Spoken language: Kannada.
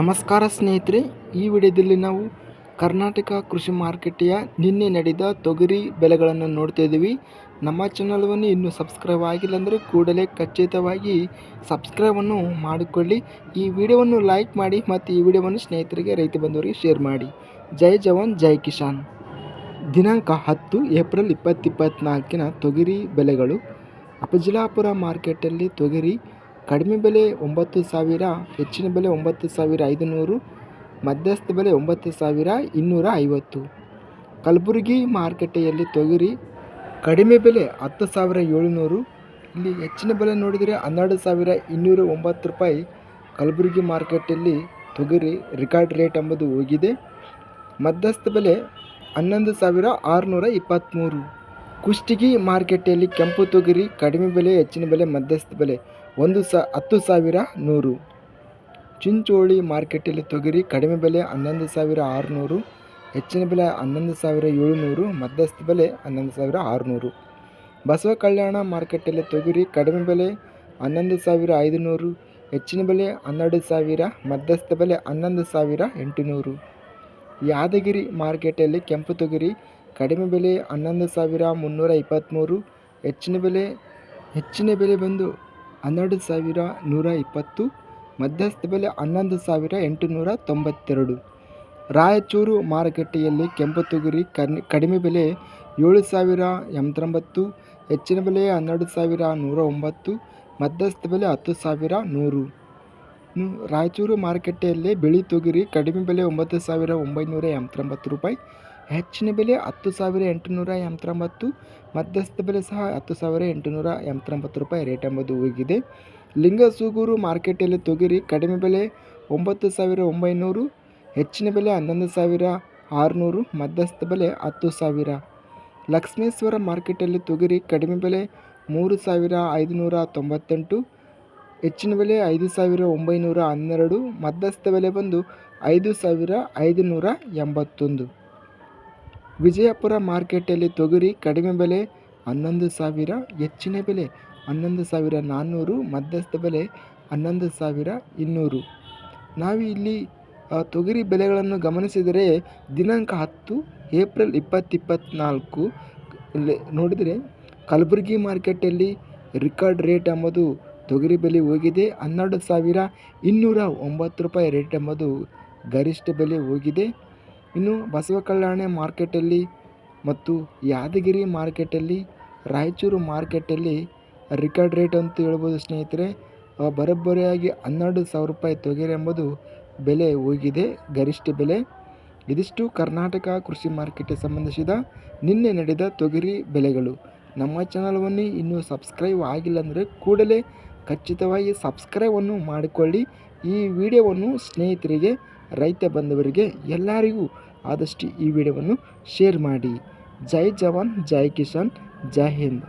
ನಮಸ್ಕಾರ ಸ್ನೇಹಿತರೆ, ಈ ವಿಡಿಯೋದಲ್ಲಿ ನಾವು ಕರ್ನಾಟಕ ಕೃಷಿ ಮಾರುಕಟ್ಟೆಯ ನಿನ್ನೆ ನಡೆದ ತೊಗರಿ ಬೆಲೆಗಳನ್ನು ನೋಡ್ತಾ ಇದ್ದೀವಿ. ನಮ್ಮ ಚಾನಲ್ವನ್ನು ಇನ್ನೂ ಸಬ್ಸ್ಕ್ರೈಬ್ ಆಗಿಲ್ಲ ಅಂದರೆ ಕೂಡಲೇ ಖಚಿತವಾಗಿ ಸಬ್ಸ್ಕ್ರೈಬನ್ನು ಮಾಡಿಕೊಳ್ಳಿ. ಈ ವಿಡಿಯೋವನ್ನು ಲೈಕ್ ಮಾಡಿ ಮತ್ತು ಈ ವಿಡಿಯೋವನ್ನು ಸ್ನೇಹಿತರಿಗೆ, ರೈತ ಬಂಧುವರಿಗೆ ಶೇರ್ ಮಾಡಿ. ಜೈ ಜವಾನ್, ಜೈ ಕಿಸಾನ್. ದಿನಾಂಕ ಹತ್ತು ಏಪ್ರಿಲ್ ಇಪ್ಪತ್ತಿಪ್ಪತ್ನಾಲ್ಕಿನ ತೊಗರಿ ಬೆಲೆಗಳು ಅಪಜಿಲಾಪುರ ಮಾರ್ಕೆಟಲ್ಲಿ ತೊಗರಿ ಕಡಿಮೆ ಬೆಲೆ ಒಂಬತ್ತು ಸಾವಿರ, ಹೆಚ್ಚಿನ ಬೆಲೆ ಒಂಬತ್ತು ಸಾವಿರ ಐದುನೂರು, ಮಧ್ಯಸ್ಥ ಬೆಲೆ ಒಂಬತ್ತು ಸಾವಿರ ಇನ್ನೂರ ಐವತ್ತು. ಕಲಬುರಗಿ ಮಾರುಕಟ್ಟೆಯಲ್ಲಿ ತೊಗರಿ ಕಡಿಮೆ ಬೆಲೆ ಹತ್ತು ಸಾವಿರ ಏಳುನೂರು, ಇಲ್ಲಿ ಹೆಚ್ಚಿನ ಬೆಲೆ ನೋಡಿದರೆ ಹನ್ನೆರಡು ಸಾವಿರ ಇನ್ನೂರ ಒಂಬತ್ತು ರೂಪಾಯಿ. ಕಲಬುರಗಿ ಮಾರುಕಟ್ಟೆಯಲ್ಲಿ ತೊಗರಿ ರಿಕಾರ್ಡ್ ರೇಟ್ ಎಂಬುದು ಹೋಗಿದೆ. ಮಧ್ಯಸ್ಥ ಬೆಲೆ ಹನ್ನೊಂದು ಸಾವಿರ ಆರುನೂರ ಇಪ್ಪತ್ತ್ಮೂರು ಕುಷ್ಟಗಿ ಮಾರುಕಟ್ಟೆಯಲ್ಲಿ ಕೆಂಪು ತೊಗರಿ ಕಡಿಮೆ ಬೆಲೆ, ಹೆಚ್ಚಿನ ಬೆಲೆ, ಮಧ್ಯಸ್ಥ ಬೆಲೆ. ಒಂದು ಸ, ಹತ್ತು ಸಾವಿರ ನೂರು. ಚಿಂಚೋಳಿ ಮಾರ್ಕೆಟಲ್ಲಿ ತೊಗರಿ ಕಡಿಮೆ ಬೆಲೆ ಹನ್ನೊಂದು ಸಾವಿರ ಆರುನೂರು, ಹೆಚ್ಚಿನ ಬೆಲೆ ಹನ್ನೊಂದು ಸಾವಿರ ಏಳುನೂರು, ಮಧ್ಯಸ್ಥ ಬೆಲೆ ಹನ್ನೊಂದು ಸಾವಿರ ಆರುನೂರು. ಬಸವ ಕಲ್ಯಾಣ ಮಾರ್ಕೆಟಲ್ಲಿ ತೊಗರಿ ಕಡಿಮೆ ಬೆಲೆ ಹನ್ನೊಂದು ಸಾವಿರ ಐದುನೂರು, ಹೆಚ್ಚಿನ ಬೆಲೆ ಹನ್ನೆರಡು ಸಾವಿರ, ಮಧ್ಯಸ್ಥ ಬೆಲೆ ಹನ್ನೊಂದು ಸಾವಿರ ಎಂಟುನೂರು. ಯಾದಗಿರಿ ಮಾರ್ಕೆಟಲ್ಲಿ ಕೆಂಪು ತೊಗರಿ ಕಡಿಮೆ ಬೆಲೆ ಹನ್ನೊಂದು ಸಾವಿರ ಮುನ್ನೂರ ಇಪ್ಪತ್ತ್ಮೂರು ಹೆಚ್ಚಿನ ಬೆಲೆ ಹೆಚ್ಚಿನ ಬೆಲೆ ಬಂದು ಹನ್ನೆರಡು ಸಾವಿರ ನೂರ ಇಪ್ಪತ್ತು, ಮಧ್ಯಸ್ಥ ಬೆಲೆ ಹನ್ನೊಂದು ಸಾವಿರ ಎಂಟುನೂರ ತೊಂಬತ್ತೆರಡು. ರಾಯಚೂರು ಮಾರುಕಟ್ಟೆಯಲ್ಲಿ ಕೆಂಪು ತೊಗರಿ ಕಡಿಮೆ ಬೆಲೆ ಏಳು ಸಾವಿರ ಎಂಬತ್ತೊಂಬತ್ತು, ಹೆಚ್ಚಿನ ಬೆಲೆ ಹನ್ನೆರಡು ಸಾವಿರ ನೂರ ಒಂಬತ್ತು, ಮಧ್ಯಸ್ಥ ಬೆಲೆ ಹತ್ತು ಸಾವಿರ ನೂರು. ರಾಯಚೂರು ಮಾರುಕಟ್ಟೆಯಲ್ಲಿ ಬಿಳಿ ತೊಗರಿ ಕಡಿಮೆ ಬೆಲೆ ಒಂಬತ್ತು ಸಾವಿರ ಒಂಬೈನೂರ ಎಂಬತ್ತೊಂಬತ್ತು ರೂಪಾಯಿ ಹೆಚ್ಚಿನ ಬೆಲೆ ಹತ್ತು ಸಾವಿರ ಎಂಟುನೂರ ಎಂಬತ್ತೊಂಬತ್ತು, ಮಧ್ಯಸ್ಥ ಬೆಲೆ ಸಹ ಹತ್ತು ಸಾವಿರ ಎಂಟುನೂರ ಎಂಬತ್ತೊಂಬತ್ತು ರೂಪಾಯಿ ರೇಟ್ ಎಂಬುದು ಹೋಗಿದೆ ಲಿಂಗಸೂಗೂರು ಮಾರ್ಕೆಟಲ್ಲಿ ತೊಗರಿ ಕಡಿಮೆ ಬೆಲೆ ಒಂಬತ್ತು ಸಾವಿರ ಒಂಬೈನೂರು, ಹೆಚ್ಚಿನ ಬೆಲೆ ಹನ್ನೊಂದು ಸಾವಿರ ಆರುನೂರು, ಮಧ್ಯಸ್ಥ ಬೆಲೆ ಹತ್ತು ಸಾವಿರ. ಲಕ್ಷ್ಮೇಶ್ವರ ಮಾರ್ಕೆಟಲ್ಲಿ ತೊಗರಿ ಕಡಿಮೆ ಬೆಲೆ ಮೂರು ಸಾವಿರ ಐದುನೂರ ತೊಂಬತ್ತೆಂಟು, ಹೆಚ್ಚಿನ ಬೆಲೆ ಐದು ಸಾವಿರ ಒಂಬೈನೂರ ಹನ್ನೆರಡು, ಮಧ್ಯಸ್ಥ ಬೆಲೆ ಬಂದು ಐದು ಸಾವಿರ ಐದುನೂರ ಎಂಬತ್ತೊಂದು. ವಿಜಯಪುರ ಮಾರ್ಕೆಟಲ್ಲಿ ತೊಗರಿ ಕಡಿಮೆ ಬೆಲೆ, ಹನ್ನೊಂದು ಸಾವಿರ ಹೆಚ್ಚಿನ ಬೆಲೆ, ಹನ್ನೊಂದು ಸಾವಿರ ನಾನ್ನೂರು, ಮಧ್ಯಸ್ಥ ಬೆಲೆ, ಹನ್ನೊಂದು ಸಾವಿರ ಇನ್ನೂರು. ನಾವು ಇಲ್ಲಿ ತೊಗರಿ ಬೆಲೆಗಳನ್ನು ಗಮನಿಸಿದರೆ ದಿನಾಂಕ ಹತ್ತು ಏಪ್ರಿಲ್ ಇಪ್ಪತ್ತಿಪ್ಪತ್ತ್ನಾಲ್ಕು ನೋಡಿದರೆ ಕಲಬುರಗಿ ಮಾರ್ಕೆಟಲ್ಲಿ ರಿಕಾರ್ಡ್ ರೇಟ್ ಎಂಬುದು ತೊಗರಿ ಬೆಲೆ ಹೋಗಿದೆ, ಹನ್ನೆರಡು ಸಾವಿರ ಇನ್ನೂರ ಒಂಬತ್ತು ರೂಪಾಯಿ ರೇಟ್ ಎಂಬುದು ಗರಿಷ್ಠ ಬೆಲೆ ಹೋಗಿದೆ. ಇನ್ನು ಬಸವ ಕಲ್ಯಾಣ ಮಾರ್ಕೆಟಲ್ಲಿ ಮತ್ತು ಯಾದಗಿರಿ ಮಾರ್ಕೆಟಲ್ಲಿ, ರಾಯಚೂರು ಮಾರ್ಕೆಟಲ್ಲಿ ರಿಕಾರ್ಡ್ ರೇಟ್ ಅಂತ ಹೇಳ್ಬೋದು ಸ್ನೇಹಿತರೆ. ಬರೋಬ್ಬರಿಯಾಗಿ ಹನ್ನೆರಡು ಸಾವಿರ ರೂಪಾಯಿ ತೊಗರಿ ಎಂಬುದು ಬೆಲೆ ಹೋಗಿದೆ, ಗರಿಷ್ಠ ಬೆಲೆ. ಇದಿಷ್ಟು ಕರ್ನಾಟಕ ಕೃಷಿ ಮಾರ್ಕೆಟ್ಗೆ ಸಂಬಂಧಿಸಿದ ನಿನ್ನೆ ನಡೆದ ತೊಗರಿ ಬೆಲೆಗಳು. ನಮ್ಮ ಚಾನಲ್ವನ್ನು ಇನ್ನೂ ಸಬ್ಸ್ಕ್ರೈಬ್ ಆಗಿಲ್ಲ ಅಂದರೆ ಕೂಡಲೇ ಖಚಿತವಾಗಿ ಸಬ್ಸ್ಕ್ರೈಬನ್ನು ಮಾಡಿಕೊಳ್ಳಿ. ಈ ವಿಡಿಯೋವನ್ನು ಸ್ನೇಹಿತರಿಗೆ ರೈತ ಬಂಧುವರಿಗೆ ಎಲ್ಲರಿಗೂ ಆದಷ್ಟು ಈ ವಿಡಿಯೋವನ್ನು ಶೇರ್ ಮಾಡಿ. ಜೈ ಜವಾನ್ ಜೈ ಕಿಸಾನ್ ಜೈ ಹಿಂದ್.